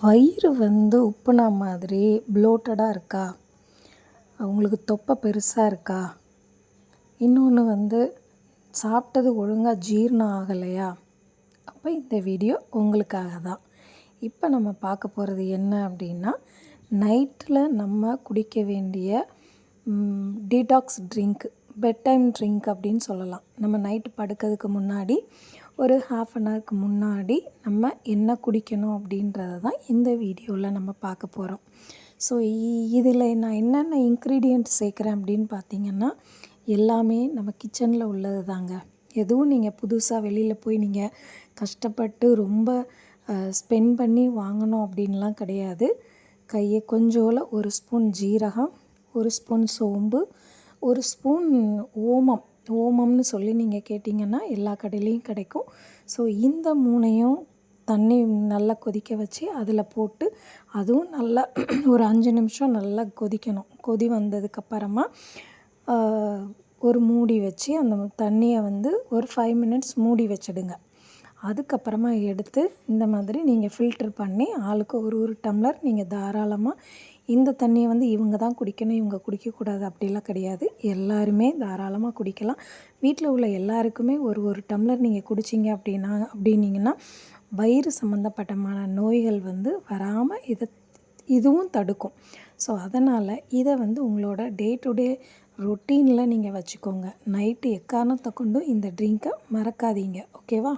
வயிறு வந்து உப்புனா மாதிரி ப்ளோட்டடாக இருக்கா? அவங்களுக்கு தொப்பை பெருசாக இருக்கா? இன்னொன்று வந்து சாப்பிட்டது ஒழுங்காக ஜீரணம் ஆகலையா? அப்போ இந்த வீடியோ உங்களுக்காக தான். இப்போ நம்ம பார்க்க போகிறது என்ன அப்படின்னா நைட்டில் நம்ம குடிக்க வேண்டிய detox drink bed time drink அப்படின்னு சொல்லலாம். நம்ம நைட்டு படுக்கிறதுக்கு முன்னாடி ஒரு ஹாஃப் அன் ஹவருக்கு முன்னாடி நம்ம என்ன குடிக்கணும் அப்படின்றத தான் இந்த வீடியோவில் நம்ம பார்க்க போகிறோம் ஸோ இதில் நான் என்னென்ன இன்க்ரீடியண்ட் சேர்க்குறேன் அப்படின்னு பார்த்தீங்கன்னா எல்லாமே நம்ம கிச்சனில் உள்ளது தாங்க. எதுவும் நீங்கள் புதுசாக வெளியில் போய் நீங்கள் கஷ்டப்பட்டு ரொம்ப ஸ்பெண்ட் பண்ணி வாங்கணும் அப்படின்லாம் கிடையாது. கையை கொஞ்சோல ஒரு ஸ்பூன் ஜீரகம் ஒரு ஸ்பூன் சோம்பு ஒரு ஸ்பூன் ஓமம் ஓமம்னு சொல்லி நீங்கள் கேட்டிங்கன்னா எல்லா கடையிலையும் கிடைக்கும். ஸோ இந்த மூணையும் தண்ணி நல்லா கொதிக்க வச்சு அதில் போட்டு அதுவும் நல்லா ஒரு அஞ்சு நிமிஷம் நல்லா கொதிக்கணும். கொதி வந்ததுக்கப்புறமா ஒரு மூடி வச்சு அந்த தண்ணியை வந்து ஒரு ஃபைவ் மினிட்ஸ் மூடி வச்சிடுங்க. அதுக்கப்புறமா எடுத்து இந்த மாதிரி நீங்கள் ஃபில்டர் பண்ணி ஆளுக்கு ஒரு ஒரு டம்ளர் நீங்கள் தாராளமாக இந்த தண்ணியை வந்து இவங்க தான் குடிக்கணும் இவங்க குடிக்கக்கூடாது அப்படிலாம் கிடையாது. எல்லாருமே தாராளமாக குடிக்கலாம். வீட்டில் உள்ள எல்லாருக்குமே ஒரு ஒரு டம்ளர் நீங்கள் குடிச்சிங்க அப்படின்னா அப்படின்னீங்கன்னா வயிறு சம்மந்தப்பட்டமான நோய்கள் வந்து வராமல் இதை இதுவும் தடுக்கும். ஸோ அதனால் இதை வந்து உங்களோட டே டு டே ரொட்டீனில் நீங்கள் வச்சுக்கோங்க. நைட்டு எக்காரணத்தை கொண்டும் இந்த ட்ரிங்க்கை மறக்காதீங்க. ஓகேவா?